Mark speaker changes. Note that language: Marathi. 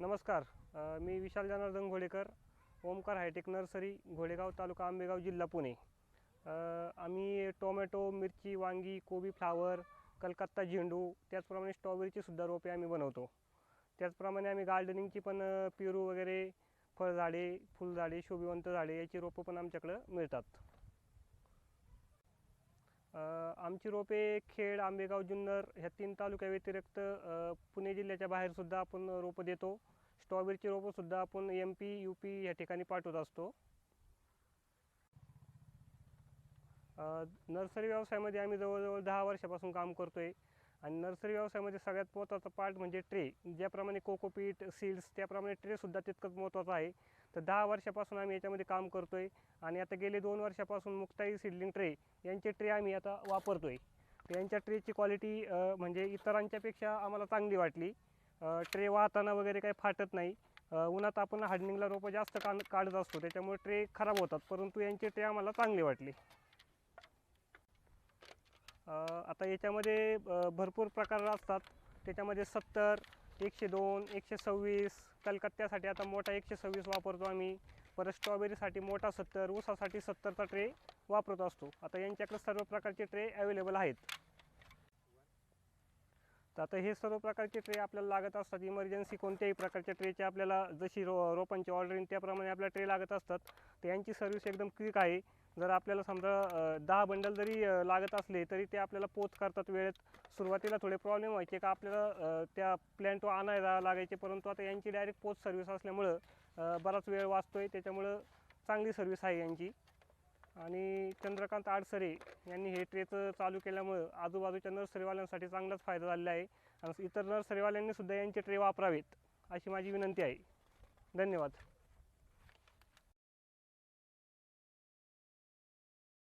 Speaker 1: नमस्कार मी Vishal Janardan Ghodekar Omkar hi tech nursery घोडेगाव taluka Ambegaon जिल्हा पुणे. आम्ही टोमॅटो मिरची वांगी कोबी फ्लावर कलकत्ता झेंडू त्याचप्रमाणे स्ट्रॉबेरीची सुद्धा रोपे आम्ही बनवतो. त्याचप्रमाणे आम्ही गार्डनिंगची पण पेरू वगैरे फळझाडे फुलझाडे शोभिवंत झाडे याची रोपं पण आमच्याकडं मिळतात. आमची रोपे खेड आंबेगाव जुन्नर ह्या तीन तालुक्या व्यतिरिक्त पुणे जिल्ह्याच्या बाहेरसुद्धा आपण रोपं देतो. स्ट्रॉबेरीची रोपंसुद्धा आपण एम पी यू पी या ठिकाणी पाठवत असतो. नर्सरी व्यवसायामध्ये आम्ही जवळजवळ दहा वर्षापासून काम करतो आहे आणि नर्सरी व्यवसायामध्ये सगळ्यात महत्त्वाचा पार्ट म्हणजे ट्रे. ज्याप्रमाणे कोकोपीट सीड्स त्याप्रमाणे ट्रेसुद्धा तितकंच महत्त्वाचं आहे. तर दहा वर्षापासून आम्ही याच्यामध्ये काम करतो आहे आणि आता गेले दोन वर्षापासून मुक्ताई सिडलिंग ट्रे यांचे ट्रे आम्ही आता वापरतो आहे यांच्या ट्रेची क्वालिटी म्हणजे इतरांच्यापेक्षा आम्हाला चांगली वाटली. ट्रे वाहताना वगैरे काही फाटत नाही. उन्हात आपण हार्डनिंगला रोपं जास्त का काढत असतो त्याच्यामुळे ट्रे खराब होतात. परंतु यांचे ट्रे आम्हाला चांगले वाटले. आता याच्यामध्ये भरपूर प्रकार असतात. त्याच्यामध्ये सत्तर एकशे दोन एकशे सव्वीस कलकत्त्यासाठी आता मोठा एकशे सव्वीस वापरतो आम्ही. परत स्ट्रॉबेरीसाठी मोठा सत्तर ऊसासाठी सत्तरचा ट्रे वापरत असतो. आता यांच्याकडे सर्व प्रकारचे ट्रे अवेलेबल आहेत. तर आता हे सर्व प्रकारचे ट्रे आपल्याला लागत असतात. इमर्जन्सी कोणत्याही प्रकारच्या ट्रेचे आपल्याला जशी रो रोपांची ऑर्डर येईल त्याप्रमाणे आपल्याला ट्रे लागत असतात. तर यांची सर्व्हिस एकदम क्विक आहे. जर आपल्याला समजा दहा बंडल जरी लागत असले तरी ते आपल्याला पोच करतात वेळेत. सुरुवातीला थोडे प्रॉब्लेम व्हायचे का आपल्याला त्या त्या प्लॅन्ट आणायला लागायचे परंतु आता यांची डायरेक्ट पोच सर्व्हिस असल्यामुळं बराच वेळ वाचतोय. त्याच्यामुळं चांगली सर्व्हिस आहे यांची. आणि चंद्रकांत आडसरे यांनी हे ट्रेचं चालू केल्यामुळं आजूबाजूच्या नर्सरीवाल्यांसाठी चांगलाच फायदा झालेला आहे. आणि इतर नर्सरीवाल्यांनी सुद्धा यांचे ट्रे वापरावेत अशी माझी विनंती आहे. धन्यवाद.